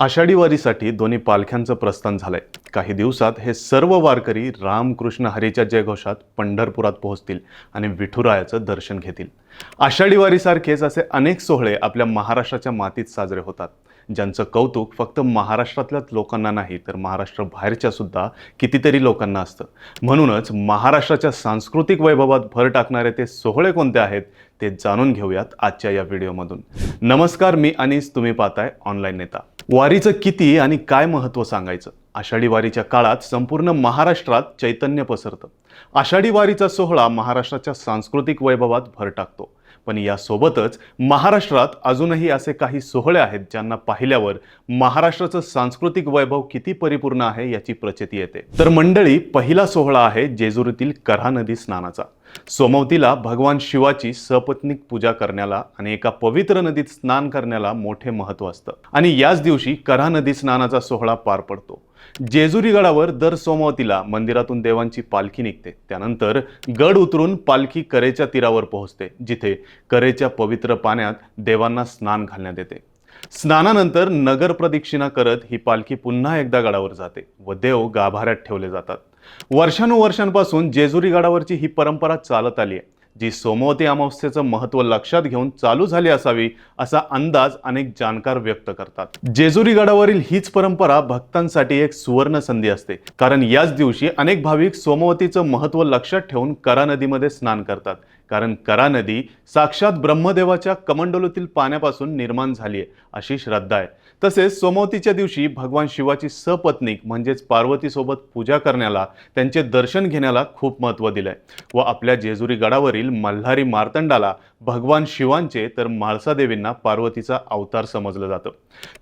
आषाढी वारीसाठी दोन्ही पालख्यांचं प्रस्थान झालंय. काही दिवसात हे सर्व वारकरी रामकृष्ण हरीच्या जयघोषात पंढरपुरात पोहोचतील आणि विठुरायाचं दर्शन घेतील. आषाढी वारीसारखेच असे अनेक सोहळे आपल्या महाराष्ट्राच्या मातीत साजरे होतात. ज्यांचं कौतुक फक्त महाराष्ट्रातल्याच लोकांना नाही तर महाराष्ट्र बाहेरच्या सुद्धा कितीतरी लोकांना असतं. म्हणूनच महाराष्ट्राच्या सांस्कृतिक वैभवात भर टाकणारे ते सोहळे कोणते आहेत ते जाणून घेऊयात आजच्या या व्हिडिओमधून. नमस्कार मी अनिस तुम्ही पाहताय ऑनलाईन नेता. वारीचं किती आणि काय महत्त्व सांगायचं? आषाढी वारीच्या काळात संपूर्ण महाराष्ट्रात चैतन्य पसरतं. आषाढी वारीचा सोहळा महाराष्ट्राच्या सांस्कृतिक वैभवात भर टाकतो. पण यासोबतच महाराष्ट्रात अजूनही असे काही सोहळे आहेत ज्यांना पाहिल्यावर महाराष्ट्राचं सांस्कृतिक वैभव किती परिपूर्ण आहे याची प्रचिती येते. तर मंडळी पहिला सोहळा आहे जेजुरीतील करहा नदी स्नानाचा. सोमवतीला भगवान शिवाची सपत्नीक पूजा करण्याला आणि एका पवित्र नदीत स्नान करण्याला मोठे महत्त्व असतं. आणि याच दिवशी करहा नदी स्नानाचा सोहळा पार पडतो. जेजुरी गडावर दर सोमवतीला मंदिरातून देवांची पालखी निघते. त्यानंतर गड उतरून पालखी करेच्या तीरावर पोहोचते जिथे करेच्या पवित्र पाण्यात देवांना स्नान घालण्यात येते. स्नानानंतर नगर प्रदक्षिणा करत ही पालखी पुन्हा एकदा गडावर जाते व देव गाभाऱ्यात ठेवले जातात. वर्षानुवर्षांपासून जेजुरी गडावरची ही परंपरा चालत आली आहे. जी सोमवती अमावस्येचं महत्त्व लक्षात घेऊन चालू झाली असावी असा अंदाज अनेक जाणकार व्यक्त करतात. जेजुरी गडावरील हीच परंपरा भक्तांसाठी एक सुवर्ण संधी असते. कारण याच दिवशी अनेक भाविक सोमवतीचं महत्त्व लक्षात ठेवून करा नदीमध्ये स्नान करतात. कारण करा नदी साक्षात ब्रह्मदेवाच्या कमंडलूतील पाण्यापासून निर्माण झाली आहे अशी श्रद्धा आहे. तसेच सोमवतीच्या दिवशी भगवान शिवाची सपत्नीक म्हणजेच पार्वतीसोबत पूजा करण्याला त्यांचे दर्शन घेण्याला खूप महत्त्व दिलंय. व आपल्या जेजुरी गडावरील मल्हारी मार्तंडाला भगवान शिवांचे तर म्हाळसादेवींना पार्वतीचा अवतार समजलं जातं.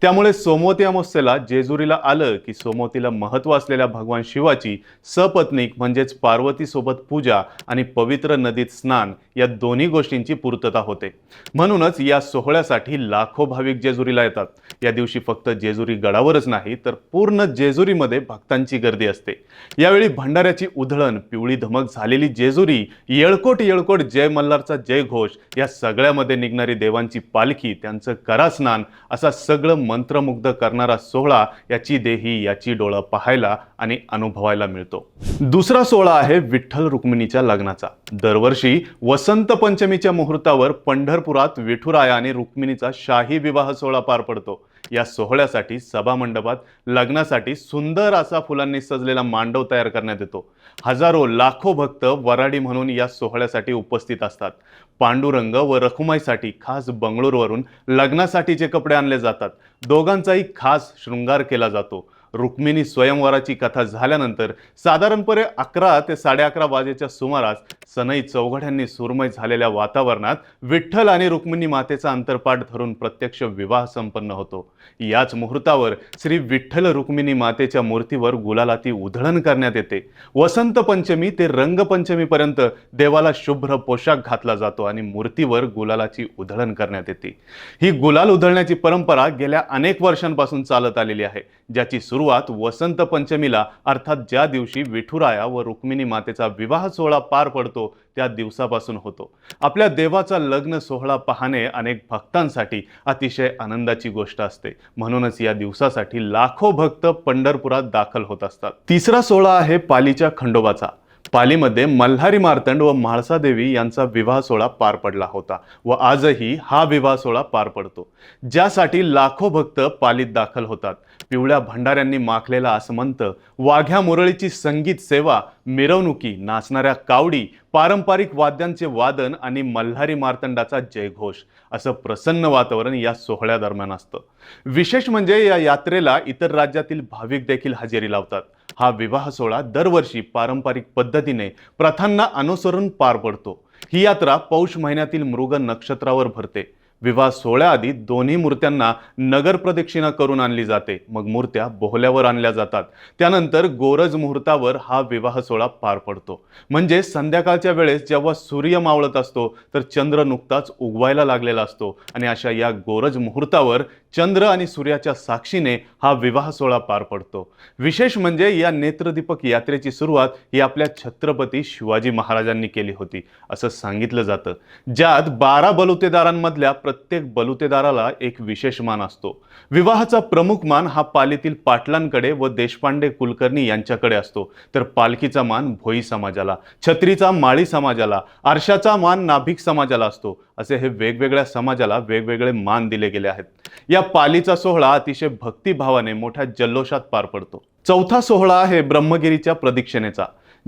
त्यामुळे सोमवती अमावस्येला जेजुरीला आलं की सोमवतीला महत्त्व असलेल्या भगवान शिवाची सपत्नीक म्हणजेच पार्वतीसोबत पूजा आणि पवित्र नदीत स्नान या दोन्ही गोष्टींची पूर्तता होते. म्हणूनच या सोहळ्यासाठी लाखो भाविक जेजुरीला येतात. या दिवशी फक्त जेजुरी गडावरच नाही तर पूर्ण जेजुरीमध्ये भक्तांची गर्दी असते. यावेळी भंडाऱ्याची उधळण पिवळी धमक झालेली जेजुरी येळकोट येळकोट जय मल्हारचा जय घोष या सगळ्यामध्ये निघणारी देवांची पालखी त्यांचं करास्नान असा सगळं मंत्रमुग्ध करणारा सोहळा याची देही याची डोळं पाहायला आणि अनुभवायला मिळतो. दुसरा सोहळा आहे विठ्ठल रुक्मिणीच्या लग्नाचा. दरवर्षी वसंत पंचमीच्या मुहूर्तावर पंढरपुरात विठुराया आणि रुक्मिणीचा शाही विवाह सोहळा पार पडतो. या सोहळ्यासाठी सभामंडपात लग्नासाठी सुंदर असा फुलांनी सजलेला मांडव तयार करण्यात येतो. हजारो लाखो भक्त वराडी म्हणून या सोहळ्यासाठी उपस्थित असतात. पांडुरंग व रखुमाईसाठी खास बंगळूरवरून लग्नासाठीचे कपडे आणले जातात. दोघांचाही खास शृंगार केला जातो. रुक्मिणी स्वयंवराची कथा झाल्यानंतर साधारणपणे अकरा ते साडे अकरा वाजेच्या सुमारास सनई चौघड्यांनी सुरमय झालेल्या वातावरणात विठ्ठल आणि रुक्मिणी मातेचा अंतरपाठ धरून प्रत्यक्ष विवाह संपन्न होतो. याच मुहूर्तावर श्री विठ्ठल रुक्मिणी मातेच्या मूर्तीवर गुलालाती उधळण करण्यात येते. वसंत पंचमी ते रंगपंचमीपर्यंत देवाला शुभ्र पोशाख घातला जातो आणि मूर्तीवर गुलालाची उधळण करण्यात येते. ही गुलाल उधळण्याची परंपरा गेल्या अनेक वर्षांपासून चालत आलेली आहे ज्याची सुरुवात वसंत पंचमीला अर्थात ज्या दिवशी विठुराया व रुक्मिणी मातेचा विवाह सोहळा पार पडतो त्या दिवसापासून होतो. आपल्या देवाचा लग्न सोहळा पाहणे अनेक भक्तांसाठी अतिशय आनंदाची गोष्ट असते. म्हणूनच या दिवसासाठी लाखो भक्त पंढरपुरात दाखल होत असतात. तिसरा सोहळा आहे पालीच्या खंडोबाचा. पालीमध्ये मल्हारी मार्तंड व म्हाळसादेवी यांचा विवाह सोहळा पार पडला होता व आजही हा विवाह सोहळा पार पडतो. ज्यासाठी लाखो भक्त पालीत दाखल होतात. पिवळ्या भंडाऱ्यांनी माखलेला आसमंत वाघ्या मुरळीची संगीत सेवा मिरवणुकी नाचणाऱ्या कावडी पारंपरिक वाद्यांचे वादन आणि मल्हारी मार्तंडाचा जयघोष असं प्रसन्न वातावरण या सोहळ्यादरम्यान असतं. विशेष म्हणजे या यात्रेला इतर राज्यातील भाविक देखील हजेरी लावतात. हा विवाह सोहळा दरवर्षी पारंपरिक पद्धतीने प्रथांना अनुसरून पार पडतो. ही यात्रा पौष महिन्यातील मृग नक्षत्रावर भरते. विवाह सोहळ्याआधी दोन्ही मूर्त्यांना नगर प्रदक्षिणा करून आणली जाते. मग मूर्त्या बोहल्यावर आणल्या जातात. त्यानंतर गोरज मुहूर्तावर हा विवाह सोहळा पार पडतो. म्हणजे संध्याकाळच्या वेळेस जेव्हा सूर्य मावळत असतो तर चंद्र नुकताच उगवायला लागलेला असतो. आणि अशा या गोरज मुहूर्तावर चंद्र आणि सूर्याच्या साक्षीने हा विवाह सोहळा पार पडतो. विशेष म्हणजे या नेत्रदीपक यात्रेची सुरुवात ही आपल्या छत्रपती शिवाजी महाराजांनी केली होती असं सांगितलं जातं. ज्यात बारा बलुतेदारांमधल्या प्रत्येक बलुतेदाराला एक विशेष मान असतो. विवाहाचा प्रमुख मान हा पालीतील पाटलांकडे व देशपांडे कुलकर्णी यांच्याकडे असतो. तर पालखीचा मान भोई समाजाला छत्रीचा माळी समाजाला आरशाचा मान नाभिक समाजाला असतो असे हे वेगवेगळ्या समाजाला वेगवेगळे मान दिले गेले आहेत. या पालीचा सोहळा अतिशय भक्तिभावाने मोठ्या जल्लोषात पार पडतो. चौथा सोहळा आहे ब्रह्मगिरीच्या प्रदक्षिणेचा.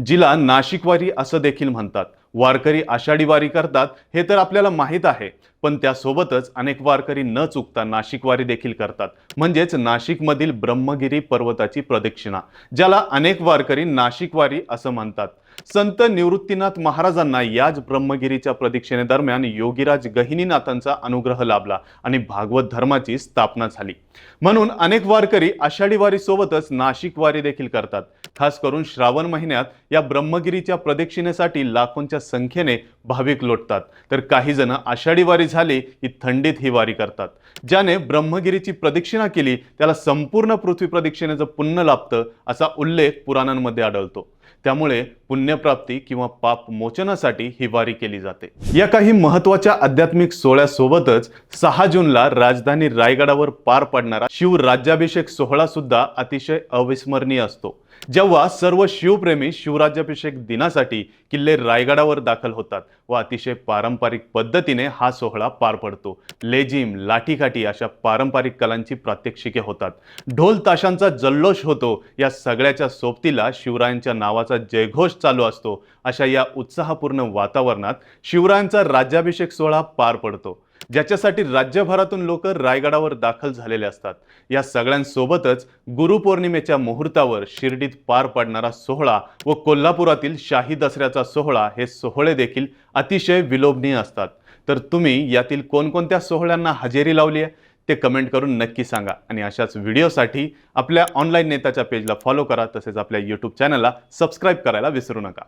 जिला नाशिकवारी असं देखील म्हणतात. वारकरी आषाढी वारी करतात हे तर आपल्याला माहीत आहे. पण त्यासोबतच अनेक वारकरी न चुकता नाशिकवारी देखील करतात. म्हणजेच नाशिकमधील ब्रह्मगिरी पर्वताची प्रदक्षिणा ज्याला अनेक वारकरी नाशिकवारी असं म्हणतात. संत निवृत्तीनाथ महाराजांना याच ब्रह्मगिरीच्या प्रदक्षिणेदरम्यान योगीराज गहिनीनाथांचा अनुग्रह लाभला आणि भागवत धर्माची स्थापना झाली. म्हणून अनेक वारकरी आषाढी वारीसोबतच नाशिक वारी देखील करतात. खास करून श्रावण महिन्यात या ब्रह्मगिरीच्या प्रदक्षिणेसाठी लाखोंच्या संख्येने भाविक लोटतात. तर काही जण आषाढी वारी झाली की थंडीत ही वारी करतात. ज्याने ब्रह्मगिरीची प्रदक्षिणा केली त्याला संपूर्ण पृथ्वी प्रदक्षिणेचं पुण्य लाभतं असा उल्लेख पुराणांमध्ये आढळतो. त्यामुळे पुण्यप्राप्ती किंवा पाप मोचनासाठी ही वारी केली जाते. या काही महत्त्वाच्या आध्यात्मिक सोहळ्यासोबतच सहा जूनला राजधानी रायगडावर पार पडणारा शिवराज्याभिषेक सोहळा सुद्धा अतिशय अविस्मरणीय असतो. जेव्हा सर्व शिवप्रेमी शिवराज्याभिषेक दिनासाठी किल्ले रायगडावर दाखल होतात व अतिशय पारंपरिक पद्धतीने हा सोहळा पार पडतो. लेझिम लाठीकाठी अशा पारंपरिक कलांची प्रात्यक्षिके होतात. ढोल ताशांचा जल्लोष होतो. या सगळ्याच्या सोबतीला शिवरायांच्या नावाचा जयघोष चालू असतो. अशा या उत्साहपूर्ण वातावरणात शिवरायांचा राज्याभिषेक सोहळा पार पडतो. ज्याच्यासाठी राज्यभरातून लोक रायगडावर दाखल झालेले असतात. या सगळ्यांसोबतच गुरुपौर्णिमेच्या मुहूर्तावर शिर्डीत पार पडणारा सोहळा व कोल्हापुरातील शाही दसऱ्याचा सोहळा हे सोहळे देखील अतिशय विलोभनीय असतात. तर तुम्ही यातील कोणकोणत्या सोहळ्यांना हजेरी लावली आहे ते कमेंट करून नक्की सांगा. आणि अशाच व्हिडिओसाठी आपल्या ऑनलाईन नेताच्या पेजला फॉलो करा. तसेच आपल्या यूट्यूब चॅनलला सबस्क्राईब करायला विसरू नका.